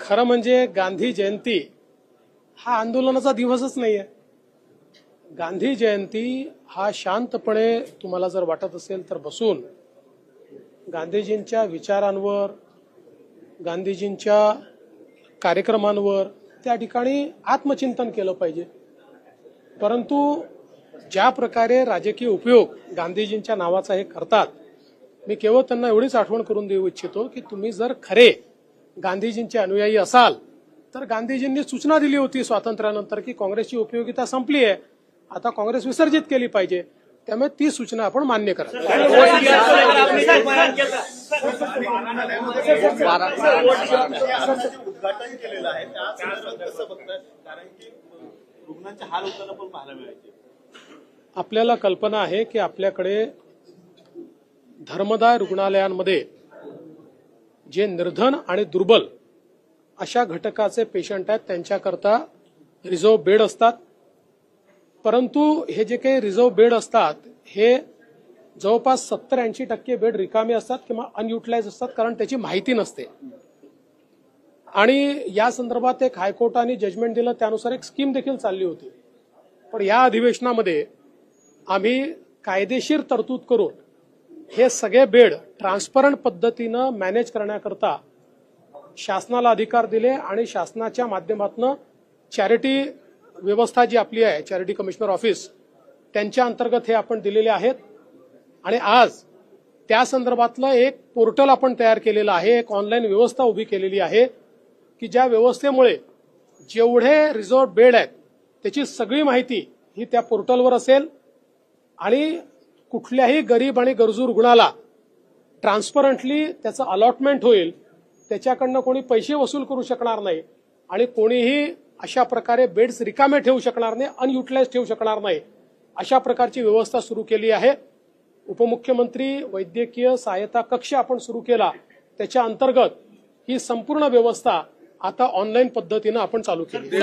खरं म्हणजे गांधी जयंती हा आंदोलनाचा दिवसच नाहीये. गांधी जयंती हा शांतपणे तुम्हाला जर वाटत असेल तर बसून गांधीजींच्या विचारांवर गांधीजींच्या कार्यक्रमांवर त्या ठिकाणी आत्मचिंतन केलं पाहिजे. परंतु ज्या प्रकारे राजकीय उपयोग गांधीजींच्या नावाचा हे करतात मी केवळ त्यांना एवढीच आठवण करून देऊ इच्छितो की तुम्ही जर खरे गांधीजींचे अनुयायी असाल तर गांधीजींनी सूचना दिली होती स्वातंत्र्यानंतर की काँग्रेसची उपयोगिता संपली आहे. आता काँग्रेस विसर्जित केली पाहिजे. त्यामुळे ती सूचना आपण मान्य करा. उद्घाटन केलेलं आहे कारण की रुग्णांचे हाल होताना पण पाहायला मिळायचे आपल्याला कल्पना आहे की आपल्याकडे धर्मदाय रुग्णालयांमध्ये जे निर्धन आणि दुर्बल अशा घटकाचे पेशंट आहेत त्यांच्याकरता रिझर्व्ह बेड असतात. परंतु हे जे काही रिझर्व्ह बेड असतात हे जवळपास सत्तर ऐंशी टक्के बेड रिकामे असतात किंवा अनयुटिलाइज असतात कारण त्याची माहिती नसते. आणि या संदर्भात एक हायकोर्टाने जजमेंट दिलं त्यानुसार एक स्कीम देखील चालली होती. पण या अधिवेशनामध्ये आम्ही कायदेशीर तरतूद करून हे सगळे बेड ट्रान्सपरंट पद्धतीनं मॅनेज करण्याकरता शासनाला अधिकार दिले आणि शासनाच्या माध्यमातून चॅरिटी व्यवस्था जी आपली आहे चॅरिटी कमिशनर ऑफिस त्यांच्या अंतर्गत हे आपण दिलेले आहेत. आणि आज त्या संदर्भातलं एक पोर्टल आपण तयार केलेलं आहे एक ऑनलाईन व्यवस्था उभी केलेली आहे की ज्या व्यवस्थेमुळे जेवढे रिझॉर्ट बेड आहेत त्याची सगळी माहिती ही त्या पोर्टलवर असेल आणि कुठल्याही गरीब आणि गरजू रुग्णाला ट्रान्सपरंटली त्याचं अलॉटमेंट होईल त्याच्याकडनं कोणी पैसे वसूल करू शकणार नाही आणि कोणीही अशा प्रकारे बेड्स रिकामे ठेवू शकणार नाही अनयुटिलाइज ठेवू शकणार नाही अशा प्रकारची व्यवस्था सुरू केली आहे. उपमुख्यमंत्री वैद्यकीय सहायता कक्ष आपण सुरू केला त्याच्या अंतर्गत ही संपूर्ण व्यवस्था आता ऑनलाईन पद्धतीनं आपण चालू केली.